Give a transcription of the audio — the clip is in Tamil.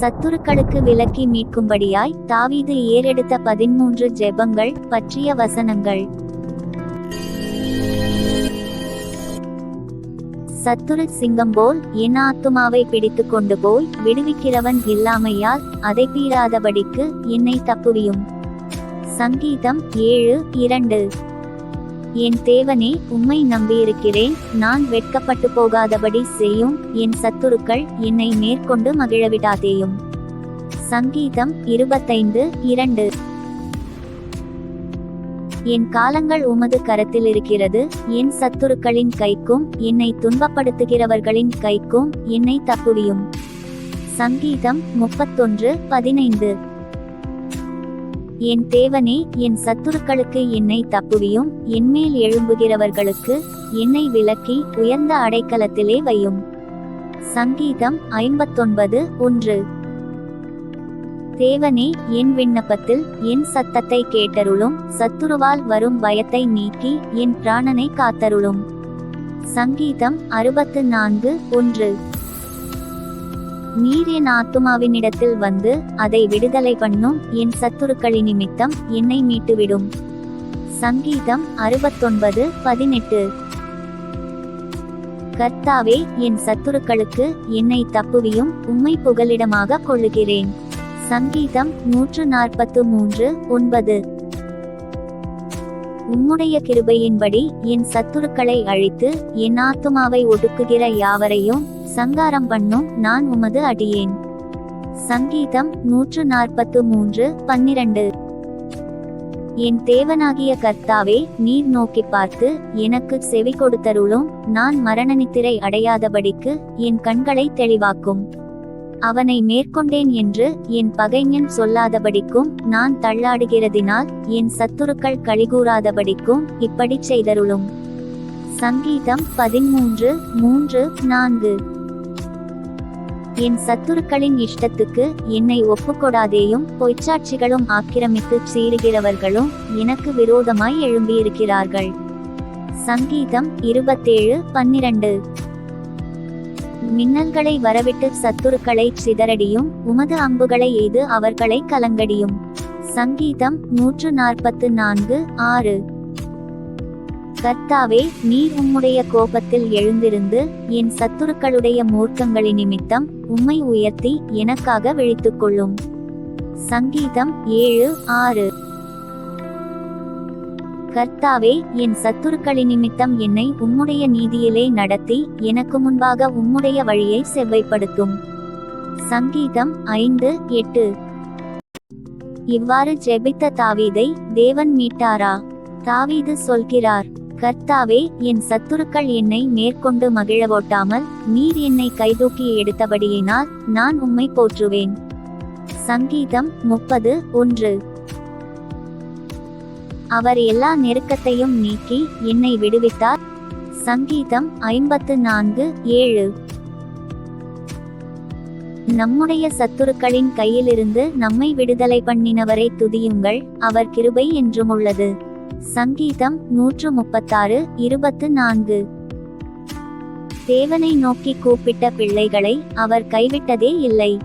சத்துருக்களுக்கு விலக்கி மீட்கும்படியாய் தாவீது ஏறெடுத்த பதிமூன்று ஜெபங்கள் பற்றிய வசனங்கள். சத்துரு சிங்கம் போல் என் ஆத்துமாவை பிடித்து கொண்டு போய் விடுவிக்கிறவன் இல்லாமையால் அதை பீறாதபடிக்கு என்னை தப்புவியும். சங்கீதம் ஏழு இரண்டு. என் தேவனே உம்மை நம்பியிருக்கிறேன். நான் வெட்கப்பட்டு போகாதபடி செய்யும். என் சத்துருக்கள் என்னை மேற்கொண்டு மகிழவிடாதேயும். சங்கீதம் இருபத்தைந்து இரண்டு. என் காலங்கள் உமது கரத்தில் இருக்கிறது. என் சத்துருக்களின் கைக்கும் என்னை துன்பப்படுத்துகிறவர்களின் கைக்கும் என்னை தப்புவியும். சங்கீதம் முப்பத்தொன்று பதினைந்து. என் தேவனே என் சத்துருக்களுக்கு என்னை தப்புவியும் என்மேல் எழும்புகிறவர்களுக்கு என்னை விலக்கி உயர்ந்த அடைக்கலத்திலே வையும். சங்கீதம் ஐம்பத்தொன்பது ஒன்று. தேவனே என் விண்ணப்பத்தில் என் சத்தத்தை கேட்டருளும் சத்துருவால் வரும் பயத்தை நீக்கி என் பிராணனை காத்தருளும். சங்கீதம் அறுபத்து நான்கு ஒன்று. நீர் என் ஆத்துமாவினிடத்தில் வந்து அதை விடுதலை பண்ணும் என் சத்துருக்களின் நிமித்தம் என்னை மீட்டுவிடும். சங்கீதம் அறுபத்தொன்பது பதினெட்டு. கர்த்தாவே என் சத்துருக்களுக்கு என்னை தப்புவியும் உம்மை புகலிடமாக கொள்ளுகிறேன். சங்கீதம் நூற்று நாற்பத்து மூன்று ஒன்பது. உம்முடைய கிருபையின்படி என் சத்துருக்களை அழித்து என் ஆத்துமாவை ஒடுக்குகிற யாவரையும் சங்காரம் பண்ணும் நான் உமது அடியேன். சங்கீதம் நூற்று நாற்பத்து மூன்று பன்னிரண்டு. என் தேவனாகிய கர்த்தாவே நீர் நோக்கி பார்த்து எனக்கு செவி கொடுத்தருளும் நான் மரண நித்திரை அடையாதபடிக்கு என் கண்களை தெளிவாக்கும். அவனை மேற்கொண்டேன் என்று என் பகைஞன் சொல்லாதபடிக்கும் நான் தள்ளாடுகிறதினால் என் சத்துருக்கள் கழிகூறாதபடிக்கும் இப்படி செய்தருளும். சங்கீதம் பதிமூன்று மூன்று நான்கு. என் சத்துருக்களின் இஷ்டத்துக்கு என்னை ஒப்புக்கொடாதேயும் பொய்ச்சாட்சிகளும் ஆக்கிரமித்து சீறுகிறவர்களும் எனக்கு விரோதமாய் எழும்பியிருக்கிறார்கள். சங்கீதம் இருபத்தேழு பன்னிரண்டு. மின்னல்களை வரவிட்டு சத்துருக்களை சிதறடியும் உமது அம்புகளை எய்து அவர்களை கலங்கடியும். சங்கீதம் நூற்று நாற்பத்து நான்கு ஆறு. கர்த்தாவே நீர் உம்முடைய கோபத்தில் எழுந்திருந்து என் சத்துருக்களுடைய மூர்க்கங்களின் நிமித்தம் உம்மை உயர்த்தி எனக்காக விழித்துக் கொள்ளும் சங்கீதம் ஏழு ஆறு. கர்த்தாவே என் சத்துருக்களின் நிமித்தம் என்னை உம்முடைய நீதியிலே நடத்தி எனக்கு முன்பாக உம்முடைய வழியை செவ்வைப்படுத்தும். சங்கீதம் ஐந்து எட்டு. இவ்வாறு ஜெபித்த தாவீதை தேவன் மீட்டாரா? தாவீது சொல்கிறார் கர்த்தாவே என் சத்துருக்கள் என்னை மேற்கொண்டு மகிழவோட்டாமல் நீர் என்னை கைதூக்கி எடுத்தபடியினால் நான் உம்மை போற்றுவேன். சங்கீதம் முப்பது ஒன்று. அவர் எல்லா நெருக்கத்தையும் நீக்கி என்னை விடுவித்தார். சங்கீதம் ஐம்பத்து நான்கு ஏழு. நம்முடைய சத்துருக்களின் கையிலிருந்து நம்மை விடுதலை பண்ணினவரை துதியுங்கள் அவர் கிருபை என்றும் உள்ளது. சங்கீதம் நூற்று முப்பத்தாறு இருபத்து நான்கு. தேவனை நோக்கி கூப்பிட்ட பிள்ளைகளை அவர் கைவிட்டதே இல்லை.